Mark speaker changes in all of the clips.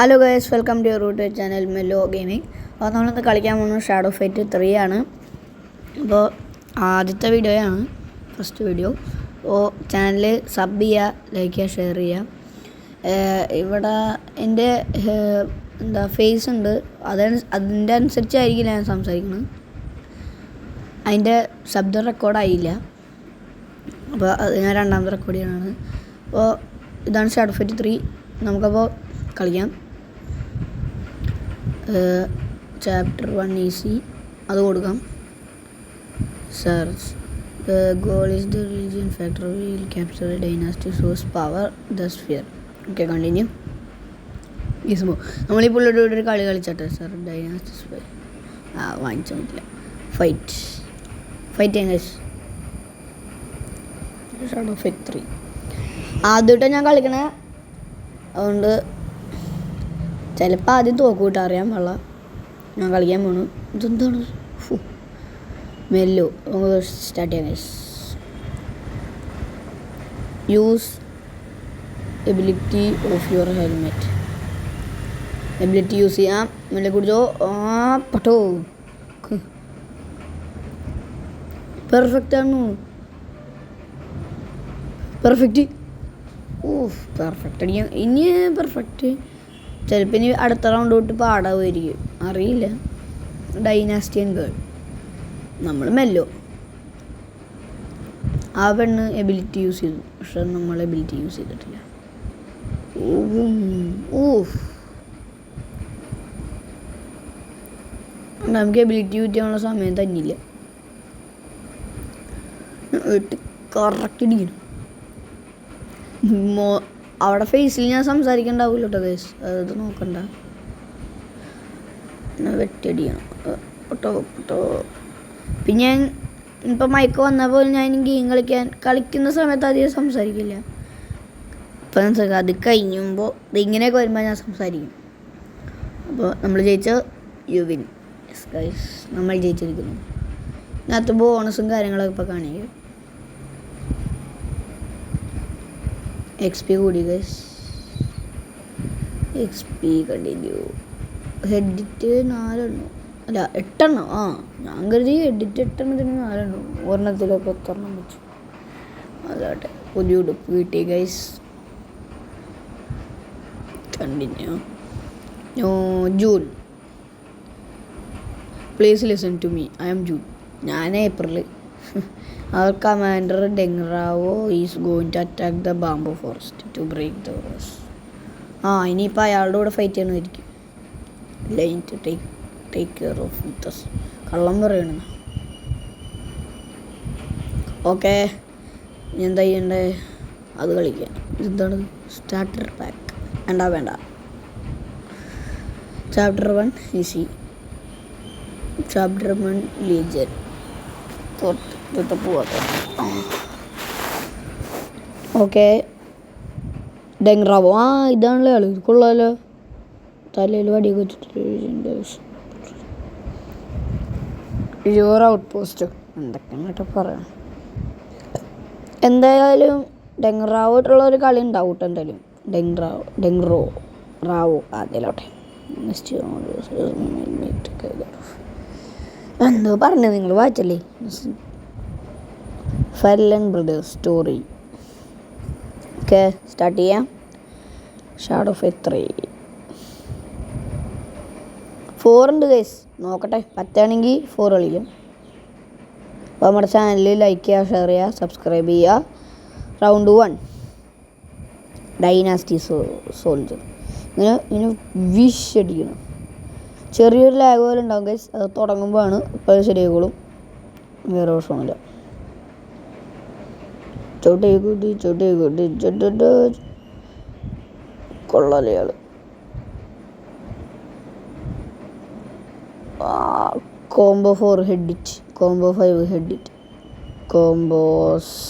Speaker 1: Hello guys welcome to your root channel Mello gaming അപ്പോൾ നമ്മളിന്ന് കളിക്കാൻ പോകുന്നത് ഷാഡോ ഫൈറ്റ് ത്രീ ആണ്. അപ്പോൾ ആദ്യത്തെ വീഡിയോയാണ് ഫസ്റ്റ് വീഡിയോ അപ്പോൾ ചാനൽ സബ് ചെയ്യുക ലൈക്ക് ചെയ്യുക ഷെയർ ചെയ്യുക ഇവിടെ എന്റെ എന്താ ഫേസ് ഉണ്ട്. അത അതിന്റെ അനുസരിച്ചായിരിക്കില്ല ഞാൻ സംസാരിക്കുന്നത്. അതിന്റെ ശബ്ദം റെക്കോർഡായില്ല അപ്പോൾ അത് ഞാൻ രണ്ടാമത്തെ റെക്കോർഡ് ചെയ്യണമാണ് അപ്പോൾ ഇതാണ് ഷാഡോ ഫൈറ്റ് ത്രീ നമുക്കപ്പോൾ കളിക്കാം. ചാപ്റ്റർ വൺ ഈസി അത് കൊടുക്കാം. Search goal is the religion factor will capture dynasty source power the sphere okay continue ഈസ്മോ നമ്മൾ ഈ പുള്ളിയുടെ കൂടെ ഒരു കളി കളിച്ചട്ടെ സാർ ഡൈനാസ്റ്റി സ്ഫിയർ ആ വാങ്ങിച്ചു നോക്കില്ല. Fight fight shadow fight three ആദ്യമായിട്ടാണ് ഞാൻ കളിക്കണേ. അതുകൊണ്ട് ചിലപ്പോൾ ആദ്യം തോക്ക് അറിയാൻ പാടില്ല. ഞാൻ കളിക്കാൻ പോണു. ഇതെന്താണ്. മെല്ലു. സ്റ്റാർട്ട് ചെയ്യാം use ability of your helmet ability use ചെയ്യാം. മെല്ലെ കുടിച്ചോ. ആ പട്ടോ. പെർഫെക്റ്റ് ആണ്. പെർഫെക്റ്റ് ഓഫ് പെർഫെക്റ്റ് അടിക്കാം. ഇനി പെർഫെക്റ്റ് ചിലപ്പോൾ ഇനി അടുത്ത റൗണ്ട് തൊട്ട് പാടാവുമായിരിക്കും. അറിയില്ല. ഡൈനാസ്റ്റിയൻ ഗേൾ നമ്മൾ മെല്ലോ. ആ പെണ്ണ് എബിലിറ്റി യൂസ് ചെയ്തു. പക്ഷെ നമ്മൾ എബിലിറ്റി യൂസ് ചെയ്തിട്ടില്ല. ഊഫ് നമുക്ക് എബിലിറ്റി യൂസ് ചെയ്യാനുള്ള സമയം തന്നില്ല. കറക്റ്റ് ഇടിക്കണം അവിടെ ഫേസിൽ ഞാൻ സംസാരിക്കണ്ടാവില്ല കേട്ടോ ഗൈസ് അത് നോക്കണ്ട. വെട്ടിയടിക്കണം പൊട്ടോ പൊട്ടോ. പിന്നെ ഞാൻ ഇപ്പം മയക്ക് പോലെ ഞാൻ ഗെയിം കളിക്കാൻ കളിക്കുന്ന സമയത്ത് അധികം സംസാരിക്കില്ല. ഇപ്പം അത് കഴിഞ്ഞുമ്പോൾ ഇതിങ്ങനെയൊക്കെ വരുമ്പോൾ ഞാൻ സംസാരിക്കും. അപ്പോൾ നമ്മൾ ജയിച്ച യു വിൻ നമ്മൾ ജയിച്ചിരിക്കുന്നു. അതിനകത്ത് ബോണസും കാര്യങ്ങളൊക്കെ ഇപ്പോൾ കാണിക്കും. എക്സ് പി കൂടി ഗൈസ് എക്സ് പി കണ്ടിന്യൂ ഹെഡിറ്റ് നാലെണ്ണം. അല്ല എട്ടെണ്ണം. ആ ഞാൻ കരുതി ഹെഡിറ്റ് എട്ടെണ്ണത്തിന് നാലെണ്ണം. ഒരെണ്ണത്തിലൊക്കെ എത്തെണ്ണം വെച്ചു. അതാട്ടെ പുതിയ ഉടുപ്പ് കിട്ടി guys continue June please listen to me I'm June ഞാൻ April our commander Dengrao is going to attack the bamboo forest to break the forest ആ ഇനിയിപ്പോൾ അയാളുടെ കൂടെ fight ചെയ്യണമായിരിക്കും line to take take care of വിത്തസ് കള്ളം പറയണ okay എന്താ ചെയ്യണ്ടേ? അത് കളിക്കാം. ഇതെന്താണ്? സ്റ്റാർട്ടർ പാക്ക് വേണ്ട വേണ്ട. Chapter one easy chapter one legion തൊട്ട് പോവാത്ത ഓക്കെ. ഡെങ്റാവോ ആ ഇതാണല്ലോ ആൾ കൊള്ളാമല്ലോ തലയിൽ വടിയൊക്കെ വെച്ചിട്ട് യുവർ ഔട്ട് പോസ്റ്റ് എന്തൊക്കെയാണ് കേട്ടോ പറയാം? എന്തായാലും ഡെങ്റാവായിട്ടുള്ള ഒരു കളി ഉണ്ടാവും കേട്ടോ എന്തായാലും. ഡെങ്റാവോ ഡെങ്റോ റാവോ. അതിലോട്ടെ എന്തോ പറഞ്ഞു നിങ്ങൾ വായിച്ചല്ലേ? Fallen brothers story okay start ചെയ്യാം. ഷാഡോ ഓഫ് ത്രീ ഫോർ ഉണ്ട് ഗൈസ് നോക്കട്ടെ. പറ്റുകയാണെങ്കിൽ ഫോർ കളിക്കും. അപ്പോൾ നമ്മുടെ ചാനലിൽ ലൈക്ക് ചെയ്യുക ഷെയർ ചെയ്യുക സബ്സ്ക്രൈബ് ചെയ്യുക round one dynasty so soldier ഇങ്ങനെ ഇങ്ങനെ വിഷ് അടിക്കണം. ചെറിയൊരു ലാഗ് പോലെ ഉണ്ടാവും ഗൈസ് അത് തുടങ്ങുമ്പോഴാണ് ഇപ്പോൾ ശരിയായിക്കോളും. വേറെ പ്രശ്നമില്ല ചോട്ടേ. കൂട്ടി ചോട്ടേ കൂട്ടി ചൊട്ടോ കൊള്ളാലേ ആൾ കോംബോ ഫോർ ഹെഡിറ്റ് കോംബോ ഫൈവ് ഹെഡിറ്റ് കോംബോ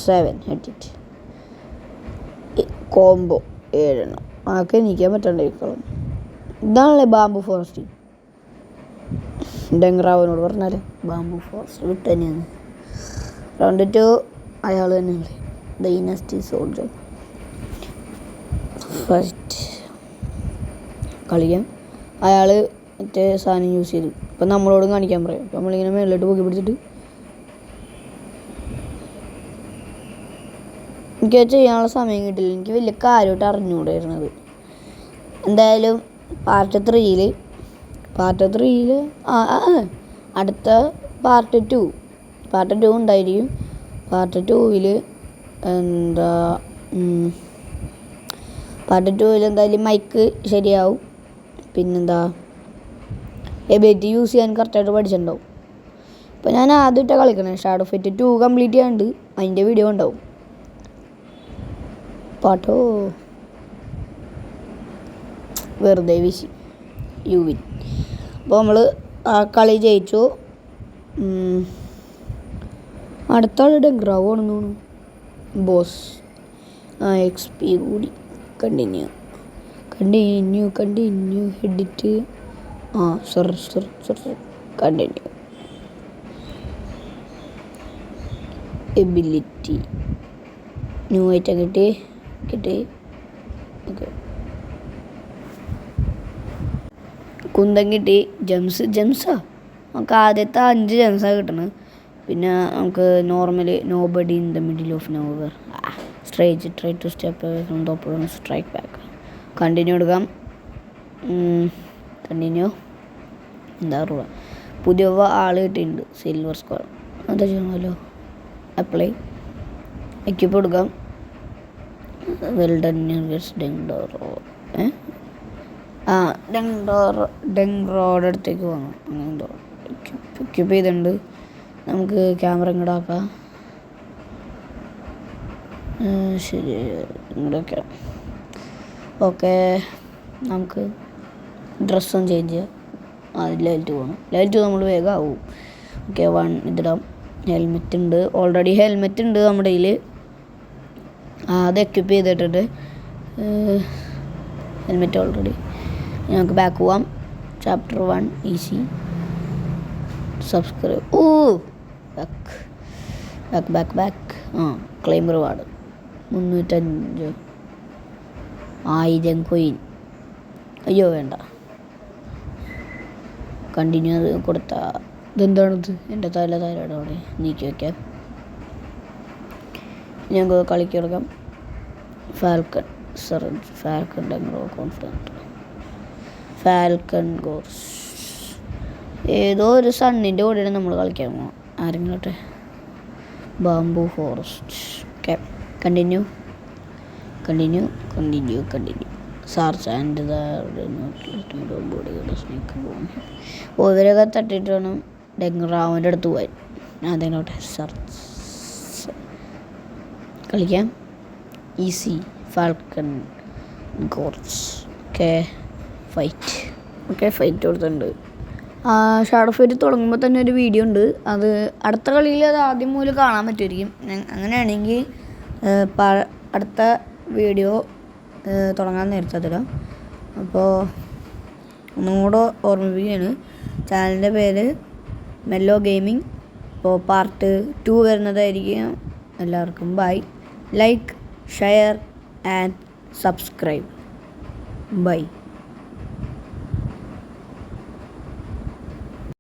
Speaker 1: സെവൻ ഹെഡിറ്റ് കോംബോ ഏഴെണ്ണം. ആക്കെ നീക്കാൻ പറ്റണ്ടായിരിക്കണം. ഇതാണല്ലേ ബാംബു ഫോറസ്റ്റ് ഡെങ്റാവിനോട് പറഞ്ഞാൽ ബാംബു ഫോറസ്റ്റ് വിട്ട് തന്നെയാണ്. റൗണ്ട് ടു അയാൾ തന്നെയല്ലേ? Dynasty soldier. ഫസ്റ്റ് കളിക്കാൻ അയാൾ മറ്റേ സാധനം യൂസ് ചെയ്തു. ഇപ്പം നമ്മളോടും കാണിക്കാൻ പറയും. അപ്പം നമ്മളിങ്ങനെ മേളിലോട്ട് പൊക്കി പിടിച്ചിട്ട് എനിക്ക് ചെയ്യാനുള്ള സമയം കിട്ടില്ല എനിക്ക് വലിയ കാര്യമായിട്ട് അറിഞ്ഞുകൂടായിരുന്നത്. എന്തായാലും പാർട്ട് ത്രീയിൽ പാർട്ട് ത്രീയിൽ ആ, അടുത്ത പാർട്ട് ടു പാർട്ട് ടു ഉണ്ടായിരിക്കും. പാർട്ട് ടൂവിൽ എന്താ പാർട്ട് ടൂവിൽ എന്തായാലും മൈക്ക് ശരിയാവും. പിന്നെന്താ എബിലിറ്റി യൂസ് ചെയ്യാൻ കറക്റ്റായിട്ട് പഠിച്ചിട്ടുണ്ടാവും. ഇപ്പോൾ ഞാൻ ആദ്യമായിട്ടാണ് കളിക്കണേ ഷാഡോ ഫിറ്റ് ടു കംപ്ലീറ്റ് ചെയ്യാണ്ട് അതിന്റെ വീഡിയോ ഉണ്ടാവും. പാട്ടോ? വെറുതെ വിശി. യു വിൻ അപ്പോൾ നമ്മൾ ആ കളി ജയിച്ചു. അടുത്ത ആളുടെ ഗ്രൗ ആണെന്ന് തോന്നുന്നു. ബോസ്. ആ എക്സ് പി കൂടി. കണ്ടിന്യൂ കണ്ടിന്യൂ കണ്ടിന്യൂ എഡിറ്റ് ആ sir sir sir continue ability new item കിട്ടി. കിട്ടി. ഓക്കെ കുന്തം കിട്ടി. ജംസ് ജംസാ നമുക്ക് ആദ്യത്തെ അഞ്ച് ജംസാണ് കിട്ടണത്. പിന്നെ നമുക്ക് normally nobody in the middle of nowhere strange try to step from the strike back continue എടുക്കാം. കണ്ടിന്യൂ എന്താ പറയുക പുതിയ ആൾ കിട്ടിയിട്ടുണ്ട് സിൽവർ സ്ക്വാഡ് എന്താ ചെയ്യണമല്ലോ അപ്ലൈ എക്യൂപ്പ് കൊടുക്കാം വെൽ ഡൺ ഡെങ്ഡോറോ ഏ? ആ ഡെങ്ഡോർ ഡെങ്റോഡ് അടുത്തേക്ക് പോകണം അങ്ങനെ എക്യൂപ്പ് ചെയ്തിട്ടുണ്ട്. നമുക്ക് ക്യാമറ ഇങ്ങോട്ട് ആക്കാം. ശരി. ഇങ്ങോട്ടൊക്കെ ഓക്കെ നമുക്ക് ഡ്രസ്സും ചേഞ്ച് ചെയ്യാം. ആ ലെവൽ ടു പോകണം ലെവൽ ടു നമ്മൾ വേഗം ആവും. ഓക്കെ വൺ ഇതിടാം. ഹെൽമെറ്റ് ഉണ്ട്. ഓൾറെഡി ഹെൽമെറ്റ് ഉണ്ട് നമ്മുടെ കയ്യിൽ അത് എക്യൂപ്പ് ചെയ്തിട്ടുണ്ട് ഹെൽമെറ്റ് ഓൾറെഡി ഞങ്ങൾക്ക് ബാക്ക് പോവാം. Chapter one easy subscribe oh! Back back back back ആ ക്ലെയിം റിവാർഡ് മുന്നൂറ്റഞ്ച്. ആയിരം കൊയിൻ അയ്യോ വേണ്ട. കണ്ടിന്യൂ അത് കൊടുത്ത. ഇതെന്താണിത്? എന്റെ തല തലയുടെ അവിടെ നീക്കി വയ്ക്കാം ഞങ്ങൾക്ക് കളിക്ക് കൊടുക്കാം falcon സെറഞ്ച് falcon Dengro confident falcon goes ഏതോ ഒരു സണ്ണിന്റെ കൂടെയാണ് നമ്മൾ കളിക്കാൻ പോകണം ആരെങ്കിലോട്ടെ bamboo forest okay continue continue continue continue search and oh ഇവരൊക്കെ തട്ടിയിട്ട് വേണം ഡെങ്റാവിന്റെ അടുത്ത് പോയി. അതിനോട്ടെ സർച്ച് കളിക്കാം. Easy falcon goes okay fight okay fight കൊടുത്തിട്ടുണ്ട്. ഷാഡോ ഫൈറ്റ് തുടങ്ങുമ്പോൾ തന്നെ ഒരു വീഡിയോ ഉണ്ട്. അത് അടുത്ത കളിയിൽ അത് ആദ്യം മുതൽ കാണാൻ പറ്റുമായിരിക്കും. അങ്ങനെയാണെങ്കിൽ അടുത്ത വീഡിയോ തുടങ്ങാൻ നേരത്തെ അപ്പോൾ ഒന്നുകൂടെ ഓർമ്മിപ്പിക്കുകയാണ്. ചാനലിന്റെ പേര് മെല്ലോ ഗെയിമിംഗ് അപ്പോൾ പാർട്ട് ടു വരുന്നതായിരിക്കും. എല്ലാവർക്കും bye like share and subscribe bye